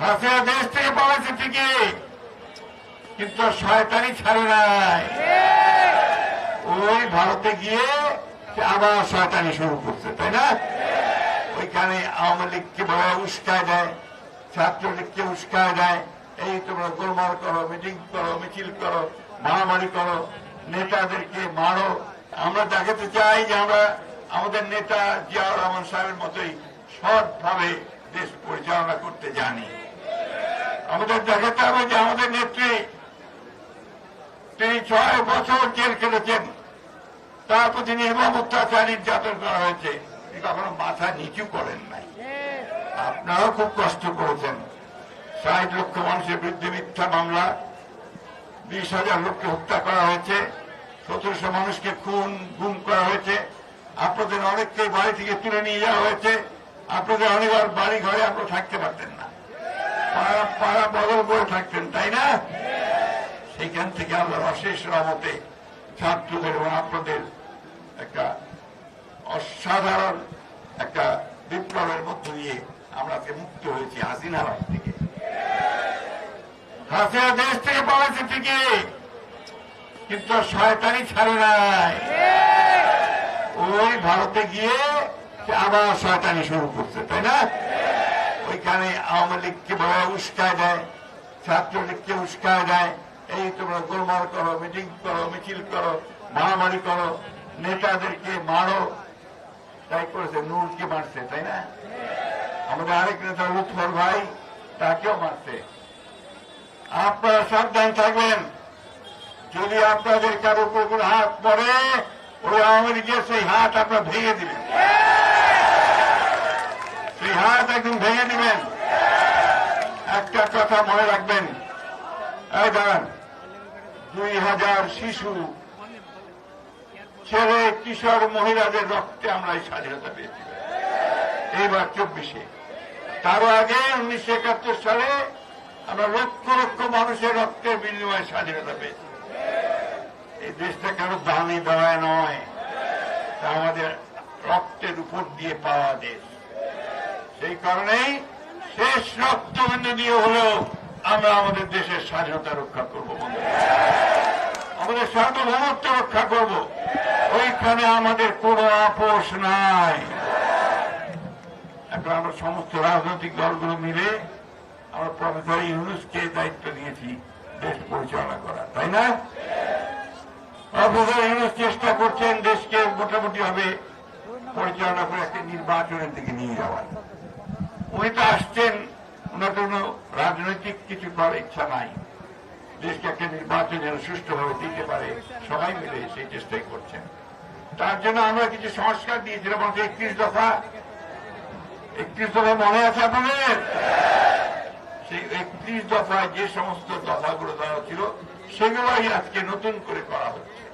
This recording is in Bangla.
হাসিনা দেশ থেকে পালাচ্ছে ঠিকই, কিন্তু শয়তানি ছাড়ে নাই। ওই ভারতে গিয়ে আবার শয়তানি শুরু করছে, তাই না? ওইখানে আওয়ামী লীগকে বলা উস্কায় দেয় ছাত্রলীগকে উস্কায় দেয়। এই তোমরা গোলমাল করো, মিটিং করো, মিছিল করো, মারামারি করো, নেতাদেরকে মারো। আমরা দেখাতে চাই যে আমরা আমাদের নেতা জিয়াউর রহমান সাহেবের মতোই সৎভাবে দেশ পরিচালনা করতে জানি। আমাদের দেখাতে হবে যে আমাদের নেত্রী, তিনি ছয় বছর জেল খেলেছেন। তার প্রতি নির্মম অত্যাচার নির্যাতন করা হয়েছে। তিনি কখনো মাথা নিচু করেন নাই। আপনারাও খুব কষ্ট করেছেন। ষাট লক্ষ মানুষের বিরুদ্ধে মিথ্যা মামলা, বিশ হাজার লোককে হত্যা করা হয়েছে, সতেরোশো মানুষকে খুন, গুম করা হয়েছে। আপনাদের অনেককে বাড়ি থেকে তুলে নিয়ে যাওয়া হয়েছে। আপনাদের অনেকবার বাড়ি ঘরে আপনারা থাকতে পারতেন না। পাড়া পাড়া বদল করে থাকতেন, তাই না? সেইখান থেকে আমরা অশেষ রহমতে ছাত্রদের এবং আপনাদের একটা অসাধারণ একটা বিপ্লবের মধ্য দিয়ে আমরা মুক্ত হয়েছি হাসিনার হাত থেকে। হাসিনা দেশ থেকে পালাচ্ছে ঠিকই, কিন্তু শয়তানি ছাড়ে নাই। ওই ভারতে গিয়ে আবার শয়তানি শুরু করছে, তাই না? ওইখানে আওয়ামী লীগকে বলা উস্কায় দেয়? ছাত্রলীগকে উস্কায় দেয়? এই তোমরা গোলমাল করো, মিটিং করো, মিছিল করো, মারামারি করো, নেতাদেরকে মারো। তাই করেছে, নূরকে মারছে, তাই না? আমাদের আরেক নেতা লুৎফর ভাই, তাকেও মারছে। আপনারা সাবধান থাকবেন। যদি আপনাদের কারও উপর হাত পড়ে, ওই আওয়ামী লীগের সেই হাত আপনারা ভেঙে দিবেন। সেই হাত একদম ভেঙে দিবেন। একটা কথা মনে রাখবেন। এই দাঁড়ান। দুই হাজার শিশু, ছেলে, কিশোর, মহিলাদের রক্তে আমরা এই স্বাধীনতা পেয়েছি। এইবার চব্বিশে। তারও আগে উনিশশো একাত্তর সালে আমরা লক্ষ লক্ষ মানুষের রক্তের বিনিময়ে স্বাধীনতা পেয়েছি। এই দেশটা কারও দামি দেওয়ায় নয়। তা আমাদের রক্তের উপর দিয়ে পাওয়া দেশ। সেই কারণেই শেষ রক্তবিন্দু দিয়ে হলেও আমরা আমাদের দেশের স্বাধীনতা রক্ষা করব আমাদের সার্বভৌমত্ব রক্ষা করব। ওইখানে আমাদের কোনো আপোষ নাই। এখন আমরা সমস্ত রাজনৈতিক দলগুলো মিলে আমরা প্রফেসর ইউনুসকে দায়িত্ব দিয়েছি দেশ পরিচালনা করা তাই না? প্রফেসর ইউনুস চেষ্টা করছেন দেশকে মোটামুটি ভাবে পরিচালনা করে একটা নির্বাচনের দিকে নিয়ে যাওয়ার। উনি তো আসছেন, ওনার কোনো রাজনৈতিক কিছু করার ইচ্ছা নাই। দেশকে একটা নির্বাচন যেন সুষ্ঠুভাবে দিতে পারে, সবাই মিলে সেই চেষ্টাই করছেন। তার জন্য আমরা কিছু সংস্কার দিয়েছিলাম আমাদের একত্রিশ দফা। একত্রিশ দফা মনে আছে আপনাদের? সেই একত্রিশ দফায় যে সমস্ত দফাগুলো দেওয়া ছিল, সেগুলোই আজকে নতুন করে করা হচ্ছে।